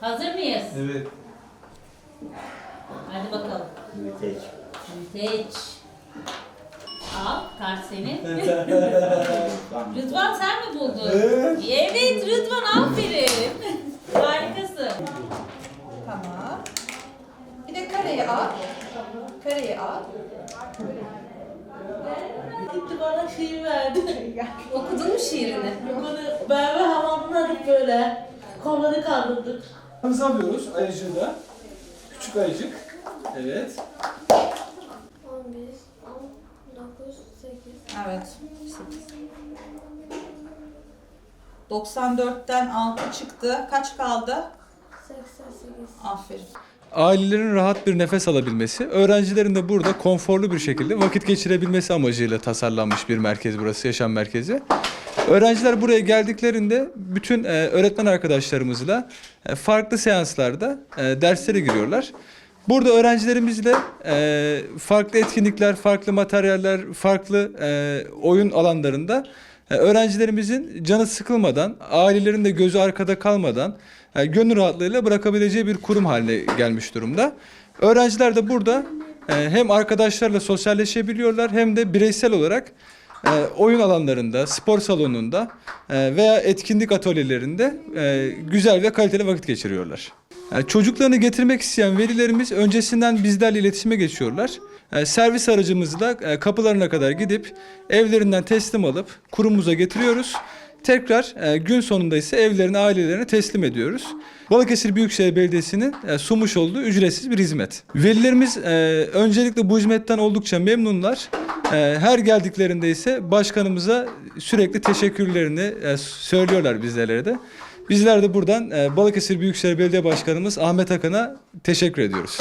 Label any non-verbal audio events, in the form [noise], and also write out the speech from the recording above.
Hazır mıyız? Evet. Hadi bakalım. Müteç. Müteç. Al, kart senin. [laughs] Rıdvan sen mi buldun? Evet. Evet Rıdvan aferin. Harikasın. Tamam. Bir de kareyi al. Kareyi al. Bana şey verdi. Okudun mu şiirini? Böyle Merve hamamladık böyle. Kolları kaldırdık. Biz alıyoruz ayıcığı da. Küçük ayıcık. Evet. 11, 19, 8. Evet. 94'ten 6 çıktı. Kaç kaldı? 88. Aferin. Ailelerin rahat bir nefes alabilmesi, öğrencilerin de burada konforlu bir şekilde vakit geçirebilmesi amacıyla tasarlanmış bir merkez burası, yaşam merkezi. Öğrenciler buraya geldiklerinde bütün e, öğretmen arkadaşlarımızla e, farklı seanslarda e, derslere giriyorlar. Burada öğrencilerimizle e, farklı etkinlikler, farklı materyaller, farklı e, oyun alanlarında öğrencilerimizin canı sıkılmadan, ailelerin de gözü arkada kalmadan e, gönül rahatlığıyla bırakabileceği bir kurum haline gelmiş durumda. Öğrenciler de burada e, hem arkadaşlarla sosyalleşebiliyorlar hem de bireysel olarak e, oyun alanlarında, spor salonunda e, veya etkinlik atölyelerinde e, güzel ve kaliteli vakit geçiriyorlar. Yani çocuklarını getirmek isteyen velilerimiz öncesinden bizlerle iletişime geçiyorlar. E, servis aracımızla e, kapılarına kadar gidip evlerinden teslim alıp kurumumuza getiriyoruz. Tekrar e, gün sonunda ise evlerine, ailelerine teslim ediyoruz. Balıkesir Büyükşehir Belediyesi'nin sunmuş olduğu ücretsiz bir hizmet. Velilerimiz öncelikle bu hizmetten oldukça memnunlar. Her geldiklerinde ise başkanımıza sürekli teşekkürlerini söylüyorlar bizlere de. Bizler de buradan Balıkesir Büyükşehir Belediye Başkanımız Ahmet Akan'a teşekkür ediyoruz.